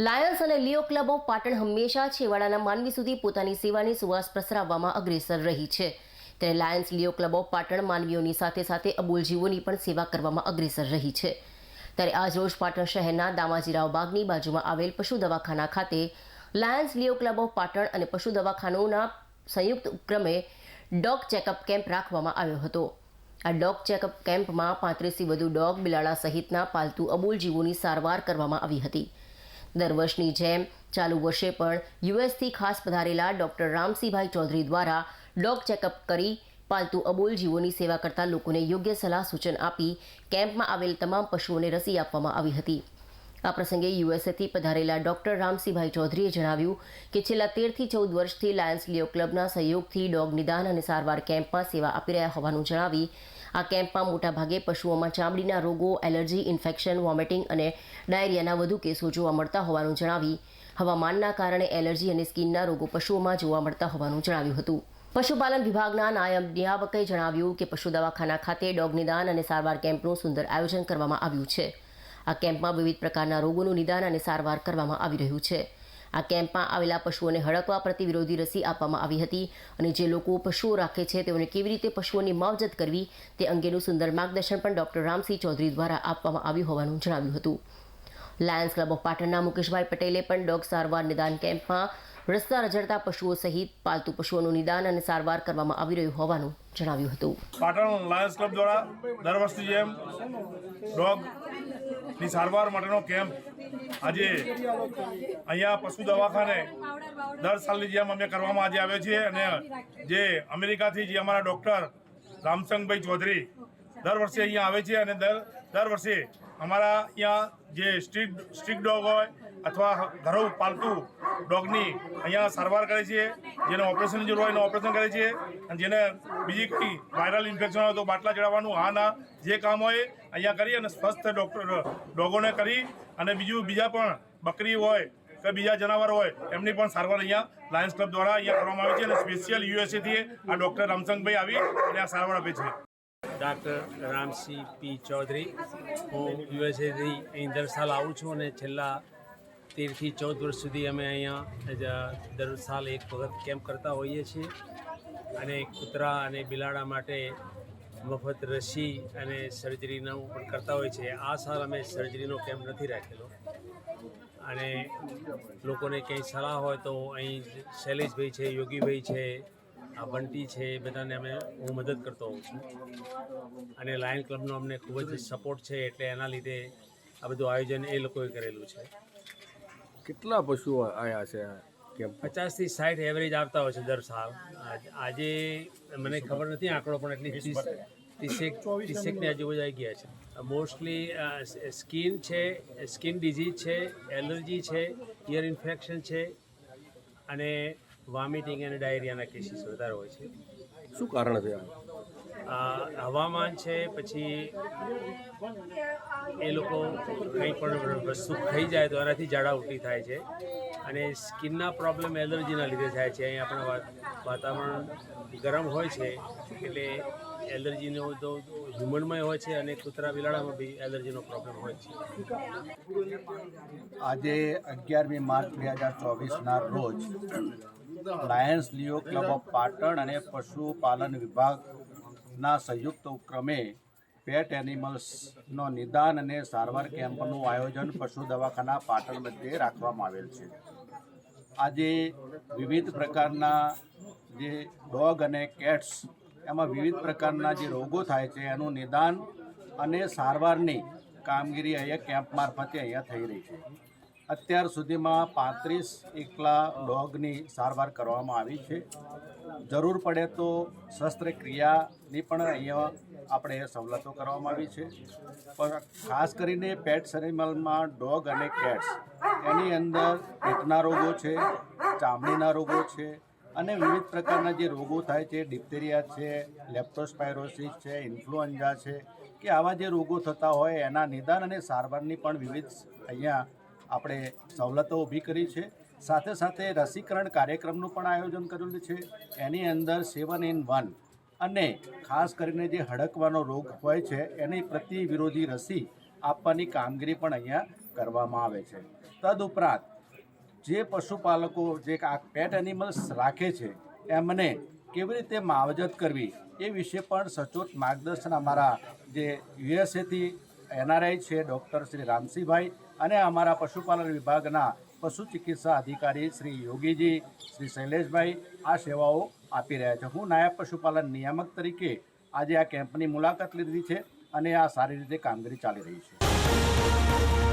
Lions અને લિયો ક્લબો પાટણ હંમેશા છેવાડાના માનવી સુધી પોતાની સેવાની સુવાસ પ્રસરાવવામાં અગ્રેસર રહી છે. ત્યારે લાયન્સ, લિયો ક્લબો, પાટણ માનવીઓની સાથે સાથે અબોલ જીવોની પણ સેવા કરવામાં અગ્રેસર રહી છે. ત્યારે આજરોજ પાટણ શહેરના દામાજીરાવ બાગની બાજુમાં આવેલ પશુ દવાખાના ખાતે Lions, Leo club of Patan અને પશુ દવાખાનાઓના સંયુક્ત ઉપક્રમે ડોગ ચેકઅપ કેમ્પ રાખવામાં આવ્યો હતો. આ ડોગ ચેકઅપ કેમ્પમાં પાંત્રીસથી વધુ ડોગ બિલાડા સહિતના પાલતુ અબોલ જીવોની સારવાર કરવામાં આવી હતી. દર વર્ષની જેમ ચાલુ વર્ષે પણ યુએસથી ખાસ પધારેલા ડોક્ટર રામસિંહભાઈ ચૌધરી દ્વારા ડોગ ચેકઅપ કરી પાલતુ અબોલ જીવોની સેવા કરતા લોકોને યોગ્ય સલાહ સૂચન આપી કેમ્પમાં આવેલ તમામ પશુઓને રસી આપવામાં આવી હતી. આ પ્રસંગે યુએસએથી પધારેલા ડોક્ટર રામસિંહભાઈ ચૌધરીએ જણાવ્યું કે છેલ્લા તેરથી ચૌદ વર્ષથી લાયન્સ લિયો ક્લબના સહયોગથી ડોગ નિદાન અને સારવાર કેમ્પમાં સેવા આપી રહ્યા હોવાનું જણાવી, આ કેમ્પમાં મોટાભાગે પશુઓમાં ચામડીના રોગો, એલર્જી, ઇન્ફેક્શન, વોમિટિંગ અને ડાયરિયાના વધુ કેસો જોવા મળતા હોવાનું જણાવી. હવામાનના કારણે એલર્જી અને સ્કિનના રોગો પશુઓમાં જોવા મળતા હોવાનું જણાવ્યું હતું. પશુપાલન વિભાગના નાયબ નિયામકે જણાવ્યું કે પશુ દવાખાના ખાતે ડોગ નિદાન અને સારવાર કેમ્પનું સુંદર આયોજન કરવામાં આવ્યું છે. આ કેમ્પમાં વિવિધ પ્રકારના રોગોનું નિદાન અને સારવાર કરવામાં આવી રહ્યું છે. આ કેમ્પમાં આવેલા પશુઓને હડકવા પ્રતિવિરોધી રસી આપવામાં આવી હતી અને જે લોકો પશુઓ રાખે છે, તેઓને કેવી રીતે પશુઓની માવજત કરવી તે અંગેનું સુંદર માર્ગદર્શન પણ ડોક્ટર રામસિંહ ચૌધરી દ્વારા આપવામાં આવ્યું હોવાનું જણાવ્યું હતું. લાયન્સ ક્લબ ઓફ પાટણના મુકેશભાઈ પટેલે પણ ડોગ સારવાર નિદાન કેમ્પમાં રસ્તા રજડતા પશુઓ સહિત પાલતુ પશુઓનું નિદાન અને સારવાર કરવામાં આવી રહ્યું હોવાનું જણાવ્યું હતું. પાટણ લાયન્સ ક્લબ દ્વારા દર વર્ષની જેમ ડોગ ની સારવાર માટેનો કેમ્પ આજે અહીંયા પશુ દવાખાને દર સાલની જેમ અમે કરવામાં આજે આવે છે અને જે અમેરિકાથી જે અમારા ડૉક્ટર રામસંગભાઈ ચૌધરી દર વર્ષે અહીંયા આવે છે અને દર દર વર્ષે અમારા અહીંયા જે સ્ટ્રીટ સ્ટ્રીટ ડોગ હોય અથવા ઘરો પાલતુ ડોગની અહીંયા સારવાર કરે છે, જેને ઓપરેશનની જરૂર હોય એનું ઓપરેશન કરે છે, અને જેને બીજી કંઈ વાયરલ ઇન્ફેક્શન હોય તો બાટલા ચડાવવાનું હા ના જે કામ હોય અહીંયા કરી અને સ્વસ્થ ડૉક્ટર ડોગોને કરી અને બીજું બીજા પણ બકરી હોય કે બીજા જનાવર હોય, એમની પણ સારવાર અહીંયા લાયન્સ ક્લબ દ્વારા અહીંયા કરવામાં આવે છે અને સ્પેશિયલ યુએસએથી આ ડૉક્ટર રામસંગભાઈ આવી અને આ સારવાર આપે છે. ડૉક્ટર રામસિંહ પી ચૌધરી, હું યુએસએથી અહીં દર સાલ આવું છું અને છેલ્લા તેરથી ચૌદ વર્ષ સુધી અમે અહીંયા દર સાલ એક વખત કેમ્પ કરતા હોઈએ છીએ અને કૂતરા અને બિલાડા માટે મફત રસી અને સર્જરીનું પણ કરતા હોય છે આ સાલ અમે સર્જરીનો કેમ્પ નથી રાખેલો. અને લોકોને ક્યાંય સલાહ હોય તો અહીં શૈલેષભાઈ છે, યોગીભાઈ છે, આ બંટી છે, એ બધાને અમે હું મદદ કરતો હોઉં છું. અને લાયન ક્લબનો અમને ખૂબ જ સપોર્ટ છે એટલે એના લીધે આ બધું આયોજન એ લોકોએ કરેલું છે. કેટલા પશુઓ આવ્યા છે? કેમ્પ પચાસથી સાઠ એવરેજ આવતા હોય છે દર સાલ. આજે મને ખબર નથી આંકડો પણ એટલી ત્રીસ ત્રીસેક ત્રીસેકની આજુબાજુ આવી ગયા છે. મોસ્ટલી સ્કિન છે સ્કિન ડિઝીઝ છે એલર્જી છે ઇયર ઇન્ફેક્શન છે અને વોમિટિંગ અને ડાયરિયાના કેસીસ વધારે હોય છે. શું કારણ છે હવામાન છે, પછી એ લોકો કંઈ પણ વસ્તુ ખાઈ જાય તો એનાથી ઝાડા ઉલટી થાય છે. અને સ્કિનના પ્રોબ્લેમ એલર્જીના લીધે થાય છે. અહીં આપણા વાતાવરણ ગરમ હોય છે, એટલે એલર્જીનો તો હ્યુમનમાં હોય છે અને કૂતરા બિલાડામાં બી એલર્જીનો પ્રોબ્લેમ હોય છે. આજે અગિયારમી માર્ચ બે હજાર ચોવીસના રોજ Lions Leo club of Patan અને પશુપાલન વિભાગના સંયુક્ત ઉપક્રમે પેટ એનિમલ્સનો નિદાન અને સારવાર કેમ્પનું આયોજન પશુ દવાખાના પાટણ મધ્યે રાખવામાં આવેલ છે. આજે વિવિધ પ્રકારના જે ડોગ અને કેટ્સ એમાં વિવિધ પ્રકારના જે રોગો થાય છે, એનું નિદાન અને સારવારની કામગીરી અહીંયા કેમ્પ મારફતે અહીંયા થઈ રહી છે. અત્યાર સુધીમાં પાંત્રીસ એકલા ડોગની સારવાર કરવામાં આવી છે. જરૂર પડે તો શસ્ત્રક્રિયાની પણ અહીંયા આપણે સવલતો કરવામાં આવી છે. પણ ખાસ કરીને પેટ્સ એનિમલમાં ડોગ અને કેટ્સ, એની અંદર પેટના રોગો છે, ચામડીના રોગો છે અને વિવિધ પ્રકારના જે રોગો થાય છે ડિપ્ટેરિયા છે, લેપ્ટોસ્પાયરોસિસ છે, ઇન્ફ્લુએન્ઝા છે, કે આવા જે રોગો થતા હોય એના નિદાન અને સારવારની પણ વિવિધ અહીંયા આપણે સવલતો ઊભી કરી છે. સાથે સાથે રસીકરણ કાર્યક્રમનું પણ આયોજન કરેલું છે. એની અંદર સેવન ઇન વન અને ખાસ કરીને જે હડકવાનો રોગ હોય છે, એની પ્રતિ વિરોધી રસી આપવાની કામગીરી પણ અહીંયા કરવામાં આવે છે. તદુપરાંત જે પશુપાલકો, જે આ પેટ એનિમલ્સ રાખે છે, એમને કેવી રીતે માવજત કરવી એ વિશે પણ સચોટ માર્ગદર્શન અમારા જે યુએસએથી એનઆરઆઈ છે, ડૉક્ટર શ્રી રામસિંહભાઈ અને અમારા પશુપાલન વિભાગના પશુ ચિકિત્સા અધિકારી શ્રી યોગીજી, શ્રી શૈલેષભાઈ આ સેવાઓ આપી રહ્યા છે. હું નાયબ પશુપાલન નિયામક તરીકે આજે આ કેમ્પની મુલાકાત લીધી છે અને આ સારી રીતે કામગીરી ચાલી રહી છે.